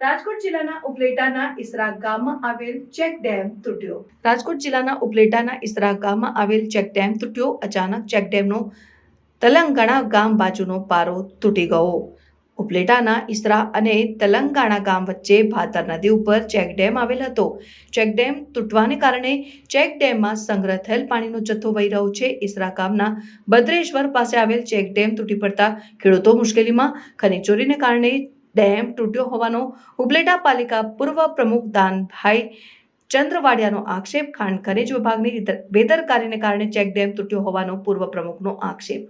રાજકોટ જિલ્લાના ઉપલેટાના ઇસરા ગામમાં આવેલ ચેક ડેમ તૂટ્યો. રાજકોટ જિલ્લાના ઉપલેટાના ઇસરા ગામમાં આવેલ ચેક ડેમ તૂટ્યો. અચાનક ચેક ડેમનો તલંગાણા ગામ બાજુનો પારો તૂટી ગયો. ઉપલેટાના ઇસરા અને તલંગાણા ગામ વચ્ચે ભાદર નદી ઉપર ચેક ડેમ આવેલ હતો. ચેક ડેમ તૂટવાને કારણે ચેક ડેમમાં સંગ્રહ થયેલ પાણીનો જથ્થો વહી રહ્યો છે. ઇસરા ગામના ભદ્રેશ્વર પાસે આવેલ ચેક ડેમ તૂટી પડતા ખેડૂતો મુશ્કેલીમાં ખનીચોરીને કારણે ડેમ તૂટ્યો હોવાનો ઉપલેટા પાલિકા પૂર્વ પ્રમુખ દાનભાઈ ચંદ્રવાડિયાનો આક્ષેપ ખાણ ખનિજ વિભાગની બેદરકારીને કારણે ચેક ડેમ તૂટ્યો હોવાનો પૂર્વ પ્રમુખનો આક્ષેપ.